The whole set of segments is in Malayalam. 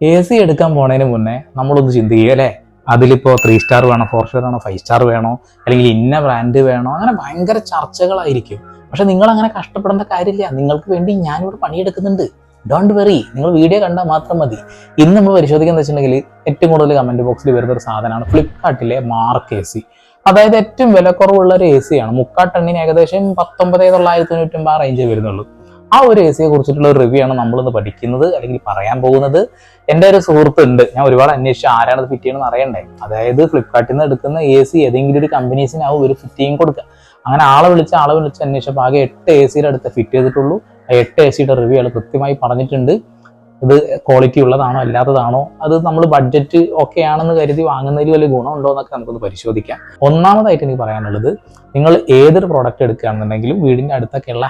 എ സി എടുക്കാൻ പോണതിന് മുന്നേ നമ്മളൊന്ന് ചിന്തിക്കുക അല്ലേ? അതിലിപ്പോൾ ത്രീ സ്റ്റാർ വേണോ ഫോർ സ്റ്റാർ വേണോ ഫൈവ് സ്റ്റാർ വേണോ അല്ലെങ്കിൽ ഇന്ന ബ്രാൻഡ് വേണോ? അങ്ങനെ ഭയങ്കര ചർച്ചകളായിരിക്കും. പക്ഷെ നിങ്ങൾ അങ്ങനെ കഷ്ടപ്പെടേണ്ട കാര്യമില്ല. നിങ്ങൾക്ക് വേണ്ടി ഞാനിവിടെ പണിയെടുക്കുന്നുണ്ട്. ഡോണ്ട് വെറി നിങ്ങൾ വീഡിയോ കണ്ടാൽ മാത്രം മതി. ഇന്ന് നമ്മൾ പരിശോധിക്കുന്നത് വെച്ചിട്ടുണ്ടെങ്കിൽ ഏറ്റവും കൂടുതൽ കമന്റ് ബോക്സിൽ വരുന്ന ഒരു സാധനമാണ് ഫ്ലിപ്കാർട്ടിലെ മാർക്ക് എ സി അതായത് ഏറ്റവും വിലക്കുറവുള്ള ഒരു എ സി ആണ്. ഏകദേശം പത്തൊമ്പത് തൊള്ളായിരത്തി തൊണ്ണൂറ്റൊമ്പത് ആ റേഞ്ചേ വരുന്നുള്ളൂ. ആ ഒരു എ സിയെ കുറിച്ചിട്ടുള്ള ഒരു റിവ്യൂ ആണ് നമ്മളിന്ന് പഠിക്കുന്നത് അല്ലെങ്കിൽ പറയാൻ പോകുന്നത്. എന്റെ ഒരു സുഹൃത്ത് ഉണ്ട് ഞാൻ ഒരുപാട് അന്വേഷിച്ചു ആരാണ് ഫിറ്റ് ചെയ്യണമെന്ന് അറിയണ്ടേ? അതായത് ഫ്ലിപ്കാർട്ടിൽ നിന്ന് എടുക്കുന്ന എ സി ഏതെങ്കിലും ഒരു കമ്പനീസിനാവും ഒരു ഫിറ്റിങ് കൊടുക്കുക. അങ്ങനെ ആളെ വിളിച്ച് ആളെ വിളിച്ച് അന്വേഷിച്ചപ്പോൾ ആകെ എട്ട് എ സിയുടെ അടുത്ത് ഫിറ്റ് ചെയ്തിട്ടുള്ളൂ. ആ എട്ട് എ സിയുടെ റിവ്യൂ ആൾ കൃത്യമായി പറഞ്ഞിട്ടുണ്ട്. ഇത് ക്വാളിറ്റി ഉള്ളതാണോ അല്ലാത്തതാണോ അത് നമ്മൾ ബഡ്ജറ്റ് ഒക്കെ ആണെന്ന് കരുതി വാങ്ങുന്നതിൽ വലിയ ഗുണമുണ്ടോ എന്നൊക്കെ നമുക്കൊന്ന് പരിശോധിക്കാം. ഒന്നാമതായിട്ട് എനിക്ക് പറയാനുള്ളത് നിങ്ങൾ ഏതൊരു പ്രോഡക്റ്റ് എടുക്കുകയാണെന്നുണ്ടെങ്കിലും വീടിന്റെ അടുത്തൊക്കെയുള്ള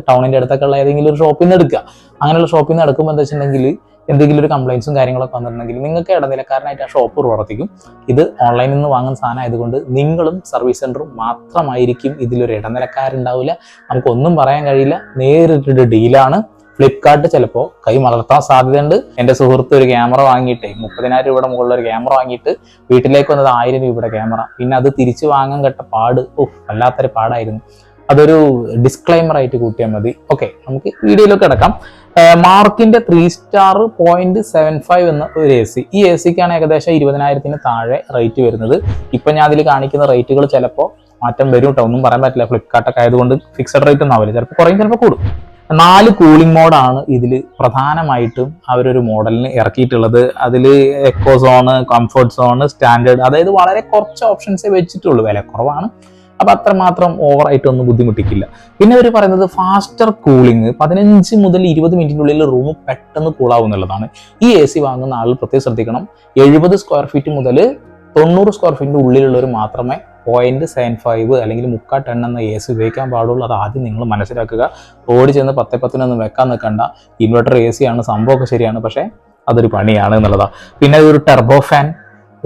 ടൗണിന്റെ അടുത്തൊക്കെയുള്ള ഏതെങ്കിലും ഒരു ഷോപ്പിൽ നിന്ന് എടുക്കുക. അങ്ങനെയുള്ള ഷോപ്പിൽ നിന്ന് എടുക്കുമ്പോൾ എന്താ വെച്ചിട്ടുണ്ടെങ്കിൽ എന്തെങ്കിലും ഒരു കംപ്ലൈൻസും കാര്യങ്ങളൊക്കെ വന്നിട്ടുണ്ടെങ്കിൽ നിങ്ങൾക്ക് ഇടനിലക്കാരനായിട്ട് ആ ഷോപ്പ് പ്രവർത്തിക്കും. ഇത് ഓൺലൈനിൽ നിന്ന് വാങ്ങുന്ന സാധനം ആയതുകൊണ്ട് നിങ്ങളും സർവീസ് സെന്ററും മാത്രമായിരിക്കും ഇതിലൊരു ഇടനിലക്കാരുണ്ടാവില്ല. നമുക്കൊന്നും പറയാൻ കഴിയില്ല. നേരിട്ടൊരു ഡീലാണ് ഫ്ലിപ്കാർട്ട് ചിലപ്പോൾ കൈ മലർത്താൻ സാധ്യതയുണ്ട്. എന്റെ സുഹൃത്ത് ഒരു ക്യാമറ വാങ്ങിയിട്ട് മുപ്പതിനായിരം രൂപയുടെ മുകളിൽ ഒരു ക്യാമറ വാങ്ങിയിട്ട് വീട്ടിലേക്ക് വന്നത് ആയിരം രൂപയുടെ ക്യാമറ പിന്നെ അത് തിരിച്ചു വാങ്ങാൻ കേട്ട പാട് ഓഹ് വല്ലാത്തൊരു പാടായിരുന്നു. അതൊരു ഡിസ്ക്ലൈമർ ആയിട്ട് കൂട്ടിയാൽ മതി. ഓക്കെ നമുക്ക് വീഡിയോയിലേക്ക് കിടക്കാം. മാർക്കിന്റെ three star point seven five എന്ന ഒരു എ സി ഈ എ സിക്കാണ് ഏകദേശം ഇരുപതിനായിരത്തിന് താഴെ റേറ്റ് വരുന്നത്. ഇപ്പൊ ഞാൻ അതിൽ കാണിക്കുന്ന റേറ്റുകൾ ചിലപ്പോൾ മാറ്റം വരും കേട്ടോ ഒന്നും പറയാൻ പറ്റില്ല. ഫ്ലിപ്കാർട്ടൊക്കെ ആയതുകൊണ്ട് ഫിക്സഡ് റേറ്റ് ഒന്നും ആവില്ല. ചിലപ്പോൾ കുറയും ചിലപ്പോൾ കൂടും. നാല് കൂളിംഗ് മോഡാണ് ഇതിൽ പ്രധാനമായിട്ടും അവരൊരു മോഡലിന് ഇറക്കിയിട്ടുള്ളത്. അതിൽ eco zone comfort zone standard അതായത് വളരെ കുറച്ച് ഓപ്ഷൻസേ വെച്ചിട്ടുള്ളൂ. വില കുറവാണ്. അപ്പൊ അത്രമാത്രം ഓവറായിട്ട് ഒന്നും ബുദ്ധിമുട്ടിക്കില്ല. പിന്നെ അവർ പറയുന്നത് ഫാസ്റ്റർ കൂളിംഗ് പതിനഞ്ച് മുതൽ ഇരുപത് മിനിറ്റിനുള്ളിൽ റൂം പെട്ടെന്ന് കൂളാവും എന്നുള്ളതാണ് ഈ എ സി വാങ്ങുന്ന ആൾ പ്രത്യേകം ശ്രദ്ധിക്കണം. എഴുപത് സ്ക്വയർ ഫീറ്റ് മുതൽ തൊണ്ണൂറ് സ്ക്വയർ ഫീറ്റിന്റെ ഉള്ളിലുള്ളവർ മാത്രമേ പോയിന്റ് സെവൻ ഫൈവ് അല്ലെങ്കിൽ മുക്കാ ടൺ എന്ന എ സി ഉപയോഗിക്കാൻ പാടുള്ളൂ. അത് ആദ്യം നിങ്ങൾ മനസ്സിലാക്കുക. റോഡ് ചെന്ന് പത്തേ പത്തിനൊന്നും വെക്കാൻ നിൽക്കണ്ട. ഇൻവെർട്ടർ എ സി ആണ്. സംഭവമൊക്കെ ശരിയാണ്. പക്ഷേ അതൊരു പണിയാണ് എന്നുള്ളതാണ് പിന്നെ ഒരു ടെർബോ ഫാൻ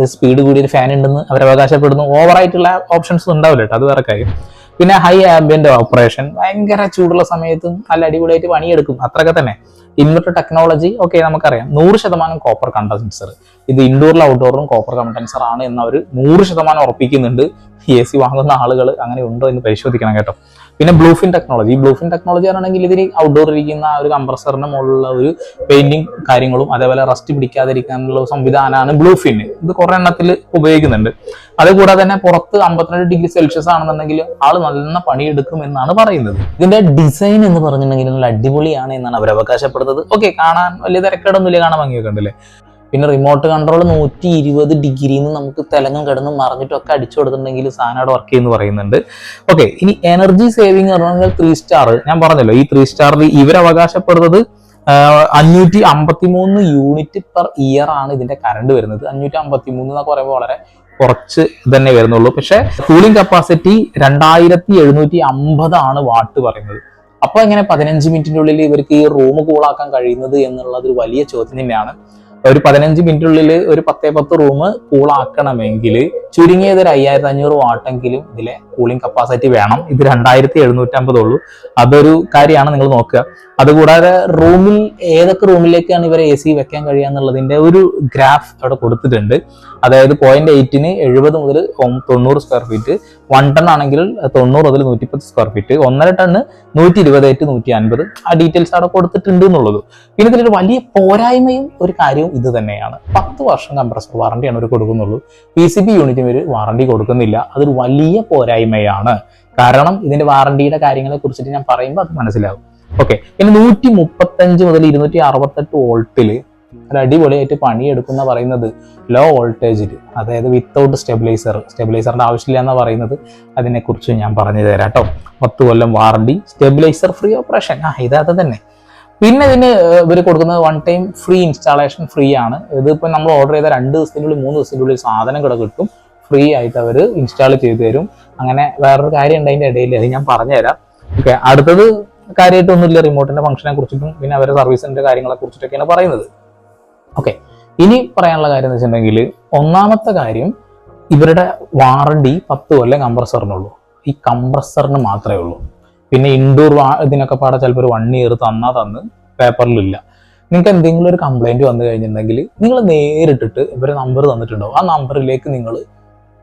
സ്പീഡ് കൂടിയൊരു ഫാൻ ഉണ്ടെന്ന് അവർ അവകാശപ്പെടുന്നു. ഓവറായിട്ടുള്ള ഓപ്ഷൻസ് ഉണ്ടാവില്ല അത് വേറെ കാര്യം. പിന്നെ ഹൈ ആംബിയന്റ് ഓപ്പറേഷൻ ഭയങ്കര ചൂടുള്ള സമയത്തും നല്ല അടിപൊളിയായിട്ട് പണിയെടുക്കും. അത്രയൊക്കെ തന്നെ. ഇൻവെർട്ടർ ടെക്നോളജി ഓക്കെ നമുക്കറിയാം. നൂറ് ശതമാനം കോപ്പർ കണ്ടൻസർ ഇത് ഇൻഡോറിലും ഔട്ട്ഡോറിലും കോപ്പർ കണ്ടൻസർ ആണ് എന്ന് അവർ നൂറ് ശതമാനം ഉറപ്പിക്കുന്നുണ്ട്. എ സി വാങ്ങുന്ന ആളുകൾ അങ്ങനെ ഉണ്ടോ എന്ന് പരിശോധിക്കണം കേട്ടോ. പിന്നെ ബ്ലൂഫിൻ ടെക്നോളജി ബ്ലൂഫിൻ ടെക്നോളജി പറയുകയാണെങ്കിൽ ഇതിന് ഔട്ട്ഡോർ ഇരിക്കുന്ന ആ ഒരു കംപ്രസറിന് മുകളിലുള്ള ഒരു പെയിന്റിങ് കാര്യങ്ങളും അതേപോലെ റസ്റ്റ് പിടിക്കാതിരിക്കാനുള്ള സംവിധാനമാണ് ബ്ലൂഫിൻ ഇത് കുറെ എണ്ണത്തിൽ ഉപയോഗിക്കുന്നുണ്ട്. അതുകൂടാതെ തന്നെ പുറത്ത് അമ്പത്തിരണ്ട് ഡിഗ്രി സെൽഷ്യസ് ആണെന്നുണ്ടെങ്കിൽ ആൾ നല്ല പണിയെടുക്കും എന്നാണ് പറയുന്നത്. ഇതിന്റെ ഡിസൈൻ എന്ന് പറഞ്ഞിട്ടുണ്ടെങ്കിൽ നല്ല അടിപൊളിയാണ് എന്നാണ് അവർ അവകാശപ്പെടുന്നത് ഓക്കെ കാണാൻ വലിയ തിരക്കേടൊന്നുമില്ല കാണാൻ ഭംഗിയൊക്കെ ഉണ്ടല്ലേ? പിന്നെ റിമോട്ട് കൺട്രോൾ നൂറ്റി ഇരുപത് ഡിഗ്രിയിൽ നിന്ന് നമുക്ക് തെലങ്ങും കിടന്ന് മറിഞ്ഞിട്ടൊക്കെ അടിച്ചു കൊടുത്തിട്ടുണ്ടെങ്കിൽ സാധനം വർക്ക് ചെയ്യുന്നു പറയുന്നുണ്ട്. ഓക്കെ ഇനി എനർജി സേവിങ് പറഞ്ഞാൽ ത്രീ സ്റ്റാർ ഞാൻ പറഞ്ഞല്ലോ ഈ ത്രീ സ്റ്റാറിൽ ഇവർ അവകാശപ്പെടുന്നത് അഞ്ഞൂറ്റി അമ്പത്തി മൂന്ന് യൂണിറ്റ് പെർ ഇയർ ആണ് ഇതിന്റെ കറണ്ട് വരുന്നത്. അഞ്ഞൂറ്റി അമ്പത്തി മൂന്ന് എന്നൊക്കെ പറയുമ്പോൾ വളരെ കുറച്ച് തന്നെ വരുന്നുള്ളൂ. പക്ഷെ കൂളിംഗ് കപ്പാസിറ്റി രണ്ടായിരത്തി എഴുന്നൂറ്റി അമ്പതാണ് വാട്ട് പറയുന്നത്. അപ്പൊ എങ്ങനെ പതിനഞ്ച് മിനിറ്റിന്റെ ഉള്ളിൽ ഇവർക്ക് ഈ റൂം കൂളാക്കാൻ കഴിയുന്നത് എന്നുള്ളത് ഒരു വലിയ ചോദ്യം തന്നെയാണ്. ഒരു പതിനഞ്ച് ഉള്ളിൽ ഒരു പത്തേ പത്ത് റൂം ആക്കണമെങ്കിൽ ചുരുങ്ങിയത് ഒരു അയ്യായിരത്തി അഞ്ഞൂറ് വാട്ടെങ്കിലും ഇതിലെ കൂളിംഗ് കപ്പാസിറ്റി വേണം. ഇത് രണ്ടായിരത്തി എഴുന്നൂറ്റമ്പതേ ഉള്ളൂ. അതൊരു കാര്യമാണ് നിങ്ങൾ നോക്കുക. അതുകൂടാതെ റൂമിൽ ഏതൊക്കെ റൂമിലേക്കാണ് ഇവരെ എ സി വെക്കാൻ കഴിയുക എന്നുള്ളതിന്റെ ഒരു ഗ്രാഫ് അവിടെ കൊടുത്തിട്ടുണ്ട്. അതായത് പോയിന്റ് എയ്റ്റിന് എഴുപത് മുതൽ തൊണ്ണൂറ് സ്ക്വയർ ഫീറ്റ് വൺ ടൺ ആണെങ്കിൽ തൊണ്ണൂറ് മുതൽ നൂറ്റിപ്പത്ത് സ്ക്വയർ ഫീറ്റ് ഒന്നര ടണ്ണ് നൂറ്റി ഇരുപത് ഏറ്റ് നൂറ്റി അൻപത് ആ ഡീറ്റെയിൽസ് അവിടെ കൊടുത്തിട്ടുണ്ട് എന്നുള്ളത്. പിന്നെ ഇതിലൊരു വലിയ പോരായ്മയും ഒരു കാര്യവും ഇത് തന്നെയാണ്. പത്ത് വർഷം കംപ്രസർ വാറണ്ടിയാണ് അവർ കൊടുക്കുന്നുള്ളൂ. പി സി ബി യൂണിറ്റിന് ഒരു വാറണ്ടി കൊടുക്കുന്നില്ല. അതൊരു വലിയ പോരായ്മയാണ്. കാരണം ഇതിന്റെ വാറണ്ടിയുടെ കാര്യങ്ങളെ കുറിച്ചിട്ട് ഞാൻ പറയുമ്പോൾ അത് മനസ്സിലാവും. ഓക്കെ പിന്നെ നൂറ്റി മുപ്പത്തഞ്ച് മുതൽ ഇരുന്നൂറ്റി അറുപത്തെട്ട് വോൾട്ടിൽ ഒരു അടിപൊളിയായിട്ട് പണിയെടുക്കുന്ന പറയുന്നത് ലോ. വോൾട്ടേജിൽ അതായത് വിത്തൗട്ട് സ്റ്റെബിലൈസർ സ്റ്റെബിലൈസറിന്റെ ആവശ്യമില്ല എന്ന് പറയുന്നത്. അതിനെക്കുറിച്ച് ഞാൻ പറഞ്ഞു തരാം കേട്ടോ. പത്ത് കൊല്ലം വാറണ്ടി സ്റ്റെബിലൈസർ ഫ്രീ ഓപ്പറേഷൻ ആ ഇതത് തന്നെ. പിന്നെ ഇതിന് ഇവർ കൊടുക്കുന്നത് one time free installation free ആണ്. ഇതിപ്പോൾ നമ്മൾ ഓർഡർ ചെയ്ത രണ്ട് ദിവസത്തിനുള്ളിൽ മൂന്ന് ദിവസത്തിനുള്ളിൽ സാധനം കൂടെ കിട്ടും. ഫ്രീ ആയിട്ട് അവർ ഇൻസ്റ്റാൾ ചെയ്തു തരും. അങ്ങനെ വേറൊരു കാര്യം ഉണ്ട് അതിന്റെ ഇടയിൽ. അത് ഞാൻ പറഞ്ഞുതരാം. ഓക്കെ അടുത്തത് കാര്യമായിട്ടൊന്നുമില്ല റിമോട്ടിന്റെ ഫംഗ്ഷനെ കുറിച്ചിട്ടും പിന്നെ അവരെ സർവീസിന്റെ കാര്യങ്ങളെ കുറിച്ചിട്ടൊക്കെയാണ് പറയുന്നത്. ഓക്കെ ഇനി പറയാനുള്ള കാര്യം എന്ന് വെച്ചിട്ടുണ്ടെങ്കിൽ ഒന്നാമത്തെ കാര്യം ഇവരുടെ വാറണ്ടി പത്ത് കൊല്ലം കംപ്രസറിനുള്ളൂ ഈ കംപ്രസറിന് മാത്രമേ ഉള്ളൂ. പിന്നെ ഇൻഡോർ ഇതിനൊക്കെ പാടെ ചിലപ്പോൾ ഒരു വൺ ഇയർ തന്നാ തന്ന് പേപ്പറിലില്ല നിങ്ങൾക്ക് എന്തെങ്കിലും ഒരു കംപ്ലൈന്റ് വന്നു കഴിഞ്ഞിട്ടുണ്ടെങ്കിൽ നിങ്ങൾ നേരിട്ടിട്ട് ഇവരെ നമ്പർ തന്നിട്ടുണ്ടാവും. ആ നമ്പറിലേക്ക് നിങ്ങൾ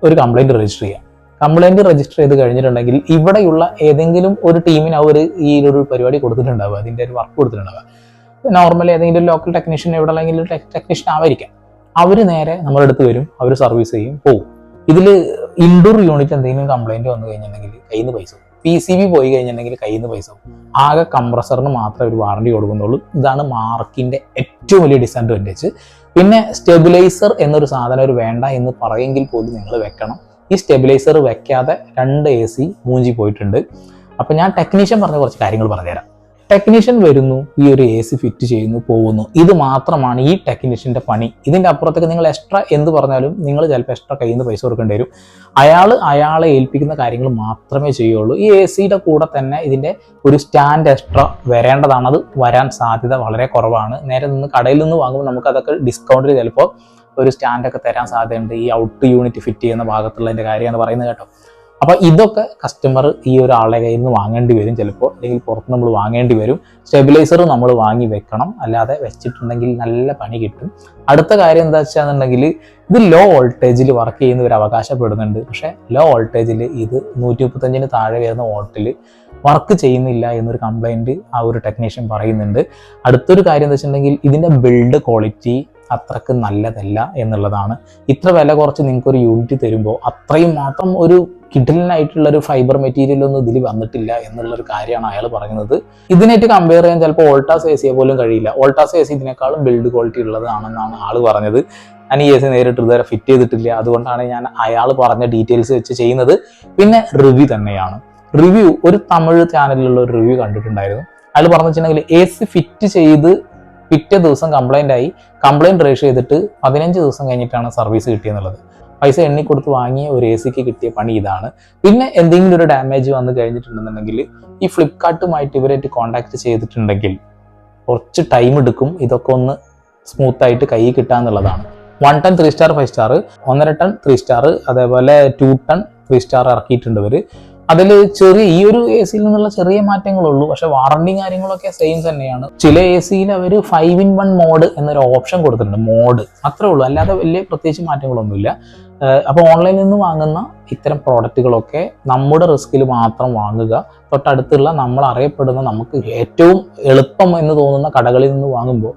ഒരു കംപ്ലൈന്റ് രജിസ്റ്റർ ചെയ്യാം. കംപ്ലൈന്റ് രജിസ്റ്റർ ചെയ്ത് കഴിഞ്ഞിട്ടുണ്ടെങ്കിൽ ഇവിടെയുള്ള ഏതെങ്കിലും ഒരു ടീമിന് അവർ ഈ ഒരു പരിപാടി കൊടുത്തിട്ടുണ്ടാവുക. അതിന്റെ ഒരു വർക്ക് കൊടുത്തിട്ടുണ്ടാവുക. നോർമലി ഏതെങ്കിലും ഒരു ലോക്കൽ ടെക്നീഷ്യൻ എവിടെ അല്ലെങ്കിൽ ടെക്നീഷ്യൻ ആവായിരിക്കാം അവർ നേരെ നമ്മുടെ അടുത്ത് വരും. അവർ സർവീസ് ചെയ്യും. പോകും ഇതിൽ ഇൻഡോർ യൂണിറ്റ് എന്തെങ്കിലും കംപ്ലൈന്റ് വന്നു കഴിഞ്ഞിട്ടുണ്ടെങ്കിൽ കയ്യിൽ നിന്ന് പൈസ പി സി ബി പോയി കഴിഞ്ഞിട്ടുണ്ടെങ്കിൽ കയ്യിൽ നിന്ന് പൈസ ആകെ കംപ്രസറിന് മാത്രമേ ഒരു വാറണ്ടി കൊടുക്കുന്നുള്ളൂ. ഇതാണ് മാർക്കിന്റെ ഏറ്റവും വലിയ ഡിസഡ്വാന്റേജ് പിന്നെ സ്റ്റെബിലൈസർ എന്നൊരു സാധനം ഒരു വേണ്ട എന്ന് പറയെങ്കിൽ പോലും നിങ്ങൾ വെക്കണം. ഈ സ്റ്റെബിലൈസർ വെക്കാതെ രണ്ട് എ സി മൂഞ്ചി പോയിട്ടുണ്ട്. അപ്പൊ ഞാൻ ടെക്നീഷ്യൻ പറഞ്ഞ കുറച്ച് കാര്യങ്ങൾ പറഞ്ഞുതരാം. ടെക്നീഷ്യൻ വരുന്നു ഈ ഒരു എ സി ഫിറ്റ് ചെയ്യുന്നു പോകുന്നു. ഇത് മാത്രമാണ് ഈ ടെക്നീഷ്യന്റെ പണി. ഇതിന്റെ അപ്പുറത്തേക്ക് നിങ്ങൾ എക്സ്ട്രാ എന്ത് പറഞ്ഞാലും നിങ്ങൾ ചിലപ്പോൾ എക്സ്ട്രാ കയ്യിൽ നിന്ന് പൈസ കൊടുക്കേണ്ടി വരും. അയാൾ അയാളെ ഏൽപ്പിക്കുന്ന കാര്യങ്ങൾ മാത്രമേ ചെയ്യുള്ളൂ. ഈ എ സിയുടെ കൂടെ തന്നെ ഇതിന്റെ ഒരു സ്റ്റാൻഡ് എക്സ്ട്രാ വരേണ്ടതാണ്. അത് വരാൻ സാധ്യത വളരെ കുറവാണ്. നേരെ നിന്ന് കടയിൽ നിന്ന് വാങ്ങുമ്പോൾ നമുക്ക് അതൊക്കെ ഡിസ്കൗണ്ടിൽ ചിലപ്പോൾ ഒരു സ്റ്റാൻഡൊക്കെ തരാൻ സാധ്യതയുണ്ട്. ഈ ഔട്ട് യൂണിറ്റ് ഫിറ്റ് ചെയ്യുന്ന ഭാഗത്തുള്ളതിന്റെ കാര്യമാണ് പറയുന്നത് കേട്ടോ. അപ്പോൾ ഇതൊക്കെ കസ്റ്റമർ ഈ ഒരാളുടെ കയ്യിൽ നിന്ന് വാങ്ങേണ്ടി വരും ചിലപ്പോൾ അല്ലെങ്കിൽ പുറത്ത് നമ്മൾ വാങ്ങേണ്ടി വരും. സ്റ്റെബിലൈസർ നമ്മൾ വാങ്ങി വെക്കണം. അല്ലാതെ വെച്ചിട്ടുണ്ടെങ്കിൽ നല്ല പണി കിട്ടും. അടുത്ത കാര്യം എന്താ വെച്ചാന്നുണ്ടെങ്കിൽ ഇത് ലോ വോൾട്ടേജിൽ വർക്ക് ചെയ്യുന്നവർ അവകാശപ്പെടുന്നുണ്ട്. പക്ഷേ ലോ വോൾട്ടേജിൽ ഇത് നൂറ്റി മുപ്പത്തഞ്ചിന് താഴെ വരുന്ന വോൾട്ടിൽ വർക്ക് ചെയ്യുന്നില്ല എന്നൊരു കംപ്ലൈന്റ് ആ ഒരു ടെക്നീഷ്യൻ പറയുന്നുണ്ട്. അടുത്തൊരു കാര്യം എന്താ വെച്ചിട്ടുണ്ടെങ്കിൽ ഇതിന്റെ ബിൽഡ് ക്വാളിറ്റി അത്രയ്ക്ക് നല്ലതല്ല എന്നുള്ളതാണ്. ഇത്ര വില കുറച്ച് നിങ്ങൾക്ക് ഒരു യൂണിറ്റ് തരുമ്പോൾ അത്രയും മാത്രം ഒരു കിഡിലിനായിട്ടുള്ള ഒരു ഫൈബർ മെറ്റീരിയൽ ഒന്നും ഇതിൽ വന്നിട്ടില്ല എന്നുള്ള ഒരു കാര്യമാണ് അയാൾ പറയുന്നത്. ഇതിനായിട്ട് കമ്പയർ ചെയ്യാൻ ചിലപ്പോൾ ഓൾട്ടാസ് എ സിയെ പോലും കഴിയില്ല. ഓൾട്ടാസ് എ സി ഇതിനേക്കാളും ബിൽഡ് ക്വാളിറ്റി ഉള്ളതാണെന്നാണ് ആൾ പറഞ്ഞത്. ഞാൻ ഈ എ സി നേരിട്ട് ഇതുവരെ ഫിറ്റ് ചെയ്തിട്ടില്ല. അതുകൊണ്ടാണ് ഞാൻ അയാൾ പറഞ്ഞ ഡീറ്റെയിൽസ് വെച്ച് ചെയ്യുന്നത്. പിന്നെ റിവ്യൂ തന്നെയാണ്. റിവ്യൂ ഒരു തമിഴ് ചാനലിലുള്ള ഒരു റിവ്യൂ കണ്ടിട്ടുണ്ടായിരുന്നു. അയാൾ പറഞ്ഞു വെച്ചിട്ടുണ്ടെങ്കിൽ എ സി ഫിറ്റ് ചെയ്ത് പിറ്റേ ദിവസം കംപ്ലൈന്റ് ആയി. കംപ്ലൈന്റ് രജിസ്റ്റർ ചെയ്തിട്ട് പതിനഞ്ച് ദിവസം കഴിഞ്ഞിട്ടാണ് സർവീസ് കിട്ടിയെന്നുള്ളത്. പൈസ എണ്ണി കൊടുത്ത് വാങ്ങിയ ഒരു എ സിക്ക് കിട്ടിയ പണി ഇതാണ്. പിന്നെ എന്തെങ്കിലും ഒരു ഡാമേജ് വന്നു കഴിഞ്ഞിട്ടുണ്ടെന്നുണ്ടെങ്കിൽ ഈ ഫ്ലിപ്കാർട്ടുമായിട്ട് ഇവരായിട്ട് കോൺടാക്ട് ചെയ്തിട്ടുണ്ടെങ്കിൽ കുറച്ച് ടൈം എടുക്കും. ഇതൊക്കെ ഒന്ന് സ്മൂത്ത് ആയിട്ട് കൈ കിട്ടാന്നുള്ളതാണ് one ton three star five star ഒന്നര ടൺ ത്രീ സ്റ്റാർ അതേപോലെ ടു ടൺ ത്രീ സ്റ്റാർ ഇറക്കിയിട്ടുണ്ട് ഇവർ അതിൽ ചെറിയ ഈ ഒരു എ സിയിൽ നിന്നുള്ള ചെറിയ മാറ്റങ്ങളുള്ളൂ പക്ഷെ വാറണ്ടി കാര്യങ്ങളൊക്കെ സെയിം തന്നെയാണ്. ചില എ സിയിൽ അവർ ഫൈവ് ഇൻ വൺ മോഡ് എന്നൊരു ഓപ്ഷൻ കൊടുത്തിട്ടുണ്ട്. മോഡ് അത്രേ ഉള്ളൂ. അല്ലാതെ വലിയ പ്രത്യേകിച്ച് മാറ്റങ്ങളൊന്നുമില്ല. അപ്പോൾ ഓൺലൈനിൽ നിന്ന് വാങ്ങുന്ന ഇത്തരം പ്രോഡക്റ്റുകളൊക്കെ നമ്മുടെ റിസ്കിൽ മാത്രം വാങ്ങുക. തൊട്ടടുത്തുള്ള നമ്മൾ അറിയപ്പെടുന്ന നമുക്ക് ഏറ്റവും എളുപ്പം എന്ന് തോന്നുന്ന കടകളിൽ നിന്ന് വാങ്ങുമ്പോൾ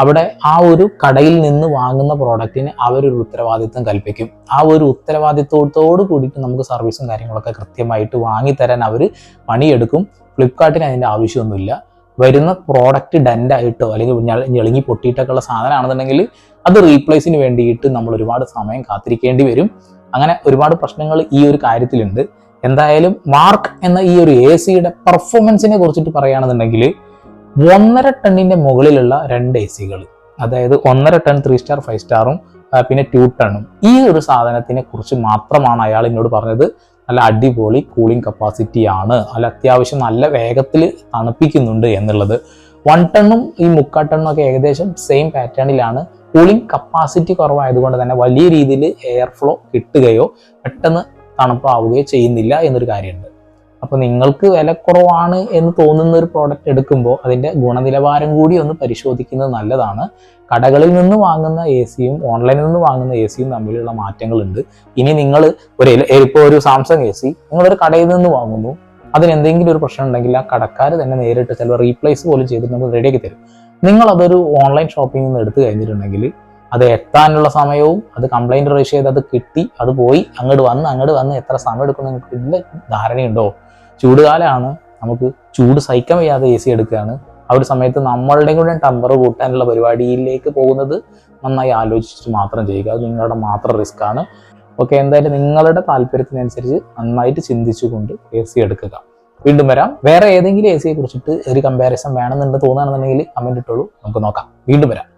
അവിടെ ആ ഒരു കടയിൽ നിന്ന് വാങ്ങുന്ന പ്രോഡക്റ്റിന് അവരൊരു ഉത്തരവാദിത്വം കൽപ്പിക്കും. ആ ഒരു ഉത്തരവാദിത്വത്തോട് കൂടിയിട്ട് നമുക്ക് സർവീസും കാര്യങ്ങളൊക്കെ കൃത്യമായിട്ട് വാങ്ങിത്തരാൻ അവർ പണിയെടുക്കും. ഫ്ലിപ്കാർട്ടിന് അതിന്റെ ആവശ്യമൊന്നുമില്ല. വരുന്ന പ്രോഡക്റ്റ് ഡൻഡായിട്ടോ അല്ലെങ്കിൽ ഞെളുങ്ങി പൊട്ടിയിട്ടൊക്കെ ഉള്ള സാധനമാണെന്നുണ്ടെങ്കിൽ അത് റീപ്ലേസിന് വേണ്ടിയിട്ട് നമ്മൾ ഒരുപാട് സമയം കാത്തിരിക്കേണ്ടി വരും. അങ്ങനെ ഒരുപാട് പ്രശ്നങ്ങൾ ഈ ഒരു കാര്യത്തിലുണ്ട്. എന്തായാലും മാർക്ക് എന്ന ഈ ഒരു എ സിയുടെ പെർഫോമൻസിനെ കുറിച്ചിട്ട് പറയുകയാണെന്നുണ്ടെങ്കിൽ ഒന്നര ടണ്ണിന്റെ മുകളിലുള്ള രണ്ട് എ സികൾ അതായത് ഒന്നര ടൺ ത്രീ സ്റ്റാർ ഫൈവ് സ്റ്റാറും പിന്നെ ടു ടണ്ണും. ഈ ഒരു സാധനത്തിനെ കുറിച്ച് മാത്രമാണ് അയാൾ എന്നോട് പറഞ്ഞത്. നല്ല അടിപൊളി കൂളിംഗ് കപ്പാസിറ്റി ആണ്. അല്ല അത്യാവശ്യം നല്ല വേഗത്തിൽ തണുപ്പിക്കുന്നുണ്ട് എന്നുള്ളത്. വൺ ടണ്ണും ഈ മുക്കാ ടണ്ണും ഒക്കെ ഏകദേശം സെയിം പാറ്റേണിലാണ് കൂളിംഗ് കപ്പാസിറ്റി കുറവായതുകൊണ്ട് തന്നെ വലിയ രീതിയിൽ എയർ ഫ്ലോ കിട്ടുകയോ പെട്ടെന്ന് തണുപ്പാവുകയോ ചെയ്യുന്നില്ല എന്നൊരു കാര്യമുണ്ട്. അപ്പോൾ നിങ്ങൾക്ക് വില കുറവാണ് എന്ന് തോന്നുന്ന ഒരു പ്രോഡക്റ്റ് എടുക്കുമ്പോൾ അതിന്റെ ഗുണനിലവാരം കൂടി ഒന്ന് പരിശോധിക്കുന്നത് നല്ലതാണ്. കടകളിൽ നിന്ന് വാങ്ങുന്ന എ സിയും ഓൺലൈനിൽ നിന്ന് വാങ്ങുന്ന എ സിയും തമ്മിലുള്ള മാറ്റങ്ങളുണ്ട്. ഇനി നിങ്ങൾ ഒരു ഇപ്പോൾ ഒരു സാംസങ് എ സി നിങ്ങളൊരു കടയിൽ നിന്ന് വാങ്ങുന്നു. അതിന് എന്തെങ്കിലും ഒരു പ്രശ്നം ഉണ്ടെങ്കിൽ ആ കടക്കാർ തന്നെ നേരിട്ട് ചിലപ്പോൾ റീപ്ലേസ് പോലും ചെയ്തിട്ട് നമുക്ക് റെഡിയാക്കി തരും. നിങ്ങൾ അതൊരു ഓൺലൈൻ ഷോപ്പിംഗിൽ നിന്ന് എടുത്തു കഴിഞ്ഞിട്ടുണ്ടെങ്കിൽ അത് എത്താനുള്ള സമയവും അത് കംപ്ലൈന്റ് രജിസ്റ്റർ ചെയ്ത് അത് കിട്ടി അത് പോയി അങ്ങോട്ട് വന്ന് അങ്ങോട്ട് വന്ന് എത്ര സമയം എടുക്കും നിങ്ങൾക്ക് വലിയ ധാരണയുണ്ടോ? ചൂടുകാലമാണ് നമുക്ക് ചൂട് സഹിക്കാൻ വയ്യാതെ എ സി എടുക്കുകയാണ്. ആ ഒരു സമയത്ത് നമ്മളുടെ കൂടെ ടെമ്പർ കൂട്ടാനുള്ള പരിപാടിയിലേക്ക് പോകുന്നത് നന്നായി ആലോചിച്ചിട്ട് മാത്രം ചെയ്യുക. അത് നിങ്ങളുടെ മാത്രം റിസ്ക് ആണ്. ഓക്കെ എന്തായാലും നിങ്ങളുടെ താല്പര്യത്തിനനുസരിച്ച് നന്നായിട്ട് ചിന്തിച്ചുകൊണ്ട് എ സി എടുക്കുക. വീണ്ടും വരാം. വേറെ ഏതെങ്കിലും എ സിയെ കുറിച്ചിട്ട് ഒരു കമ്പാരിസൺ വേണമെന്നുണ്ട് തോന്നുകയാണെന്നുണ്ടെങ്കിൽ കമന്റ് ഇട്ടോളൂ. നമുക്ക് നോക്കാം. വീണ്ടും വരാം.